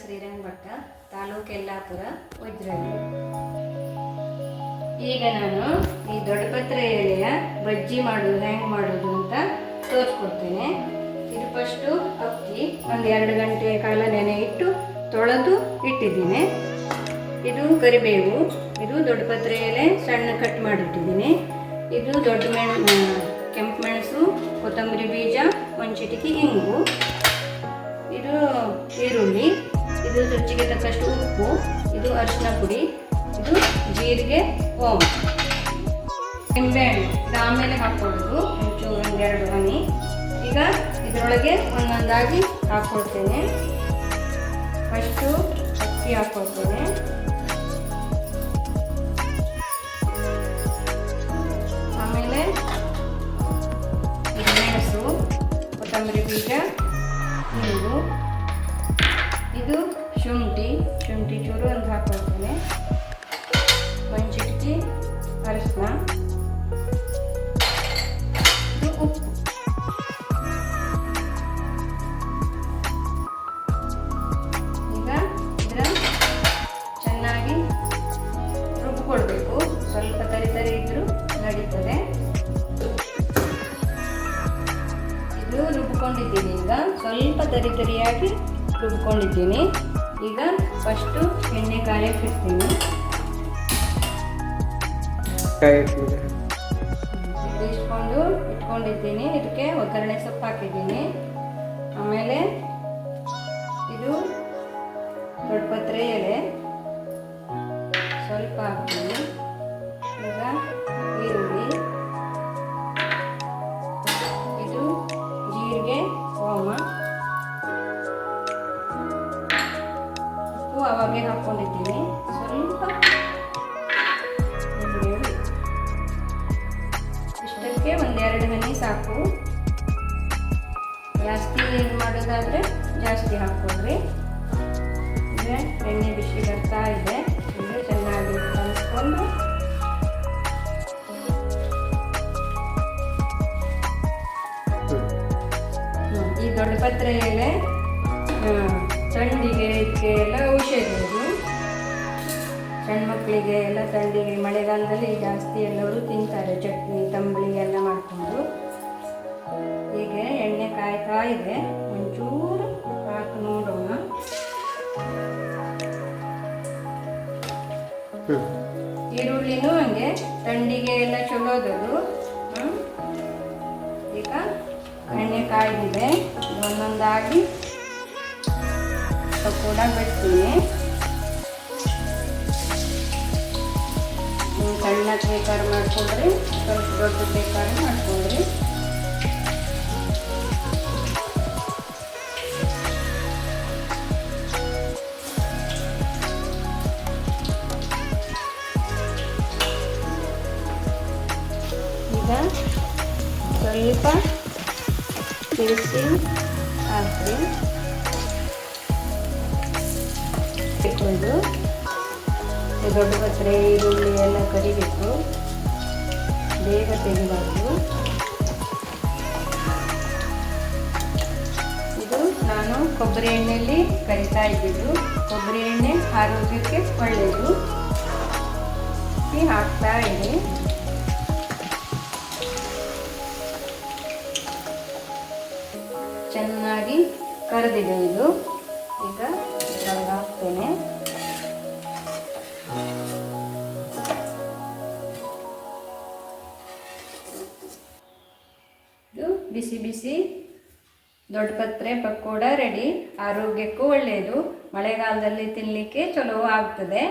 ಶ್ರೀರಂಗಭಟ್ಟ ತಾಲೂಕು ಯಲ್ಲಾಪುರ ವಜ್ರಳ್ಳಿ ಈಗ ನಾನು ಈ ದೊಡ್ಡಪತ್ರೆ ಎಲೆಯ ಬಜ್ಜಿ ಮಾಡೋದು ಹೆಂಗೆ ಮಾಡೋದು ಅಂತ ತೋರಿಸ್ಕೊಡ್ತೇನೆ. ಇದು ಫಸ್ಟು ಅಕ್ಕಿ ಒಂದು ಎರಡು ಗಂಟೆ ಕಾಲ ನೆನೆ ಇಟ್ಟು ತೊಳೆದು ಇಟ್ಟಿದ್ದೀನಿ. ಇದು ಕರಿಬೇವು, ಇದು ದೊಡ್ಡಪತ್ರೆ ಎಲೆ ಸಣ್ಣ ಕಟ್ ಮಾಡಿಟ್ಟಿದ್ದೀನಿ. ಇದು ದೊಡ್ಡ ಮೆಣ ಕೆಂಪು ಮೆಣಸು, ಕೊತ್ತಂಬರಿ ಬೀಜ, ಒಂದು ಚಿಟಿಕೆ ಇಂಗು. ಇದು ಈರುಳ್ಳಿ. ಇದು ರುಚಿಗೆ ತಕ್ಕಷ್ಟು ಉಪ್ಪು, ಇದು ಅರಿಶಿನ ಪುಡಿ, ಇದು ಜೀರಿಗೆ ಓಮ್ ನಿಂಬೆಹಣ್ಣು ಆಮೇಲೆ ಹಾಕ್ಕೊಳ್ಳೋದು. ಒಂಚೂರು ಒಂದೆರಡು ಹನಿ. ಈಗ ಇದರೊಳಗೆ ಒಂದೊಂದಾಗಿ ಹಾಕ್ಕೊಳ್ತೇನೆ. ಫಸ್ಟು ಅಕ್ಕಿ ಹಾಕ್ಕೊಳ್ತೇನೆ. ಆಮೇಲೆ ಮೆಣಸು ಕೊತ್ತಂಬರಿ ಬೀಜ ನೀರು ಇದು ಶುಂಠಿ ಶುಂಠಿ ಚೂರು ಒಂದು ಹಾಕೊಳ್ತೇನೆ ಒಂದು ಚಿಟಕಿ ಅರಿಶಿನ. ಉಪ್ಪು. ಈಗ ಇದರ ಚೆನ್ನಾಗಿ ರುಬ್ಬಿಕೊಳ್ಬೇಕು ಸ್ವಲ್ಪ ತರಿ ತರಿ ಇದ್ರೂ ನಡೀತದೆ. ಇದು ರುಬ್ಕೊಂಡಿದ್ದೀನಿ ಈಗ. ಸ್ವಲ್ಪ ತರಿ ತರಿಯಾಗಿ ರುಬ್ಕೊಂಡಿದ್ದೀನಿ ಈಗ ಫಸ್ಟು ಎಣ್ಣೆ ಕಾಯಕ್ಕೆ ಇಡ್ತೀನಿ. ಇಟ್ಕೊಂಡು ಇಟ್ಕೊಂಡಿದ್ದೀನಿ. ಇದಕ್ಕೆ ಒಗ್ಗರಣೆ ಸೊಪ್ಪು ಹಾಕಿದ್ದೀನಿ. ಆಮೇಲೆ ಇದು ದೊಡ್ಡಪತ್ರೆ ಎಲೆ. ಸ್ವಲ್ಪ ಹಾಕ್ತೀನಿ ಉಪ್ಪು ಅವಾಗೆ ಹಾಕ್ಕೊಂಡಿದ್ದೀನಿ ಸ್ವಲ್ಪ ಇಷ್ಟಕ್ಕೆ ಒಂದೆರಡು ಹನಿ ಸಾಕು. ಜಾಸ್ತಿ ಏನು ಮಾಡೋದಾದರೆ ಜಾಸ್ತಿ ಹಾಕ್ಕೊಡ್ರಿ. ಎಣ್ಣೆ ಬಿಸಿ ಬರ್ತಾ ಇದೆ. ಅಂದರೆ ಚೆನ್ನಾಗಿ ಕಲಿಸ್ಕೊಂಡು ಈ ದೊಡ್ಡ ಪತ್ರೆ ಆ, ಚಂಡಿಗೆ ಇದಕ್ಕೆ ಎಲ್ಲ ಔಷಧಿ ಇದು ಸಣ್ಣ ಮಕ್ಕಳಿಗೆ ಎಲ್ಲ ಥಂಡಿಗೆ ಮಳೆಗಾಲದಲ್ಲಿ ಜಾಸ್ತಿ ಎಲ್ಲರೂ ತಿಂತಾರೆ ಚಟ್ನಿ ತಂಬಳಿ ಎಲ್ಲ ಮಾಡಿಕೊಂಡು. ಹೀಗೆ ಎಣ್ಣೆ ಕಾಯ್ತಾ ಇದೆ. ಒಂಚೂರು ಹಾಕಿ ನೋಡೋಣ. ಈರುಳ್ಳಿನೂ ಹಂಗೆ ಥಂಡಿಗೆ ಎಲ್ಲ ಚಲೋದದು. ಈಗ ಎಣ್ಣೆ ಕಾಯ್ದಿದೆ. ಒಂದೊಂದಾಗಿ ಕೂಡ ಬಿಡ್ತೀನಿ. ನೀವು ಸಣ್ಣ ಬೇಕಾದ್ರೆ ಮಾಡ್ಕೊಂಡ್ರಿ ಸ್ವಲ್ಪ ದೊಡ್ಡ ಬೇಕಾದ್ರೆ ಮಾಡ್ಕೊಂಡ್ರಿ. ಈಗ ಸ್ವಲ್ಪ ತಿರುಗಿಸಿ ಹಾಕಿ ಈ ದೊಡ್ಡ ಪತ್ರೆ, ಈರುಳ್ಳಿ ಎಲ್ಲ ಕರಿಬೇಕು. ಬೇಗ ತೆಗಿಬಾರ್ದು. ಇದು ನಾನು ಕೊಬ್ಬರಿ ಎಣ್ಣೆಯಲ್ಲಿ ಕರಿತಾ ಇದ್ದಿದ್ದು. ಕೊಬ್ಬರಿ ಎಣ್ಣೆ ಆರೋಗ್ಯಕ್ಕೆ ಒಳ್ಳೆಯದು. ಹಾಕ್ತಾ ಇದೆ ಚೆನ್ನಾಗಿ ಕರೆದಿದೆ ಇದು. ಈಗ ಹಾಕ್ತೇನೆ. ಬಿಸಿ ಬಿಸಿ ದೊಡ್ಡ ಪತ್ರೆ ಪಕೋಡ ರೆಡಿ ಆರೋಗ್ಯಕ್ಕೂ ಒಳ್ಳೆಯದು ಮಳೆಗಾಲದಲ್ಲಿ ತಿನ್ನಲಿಕ್ಕೆ ಚಲೋ ಆಗ್ತದೆ.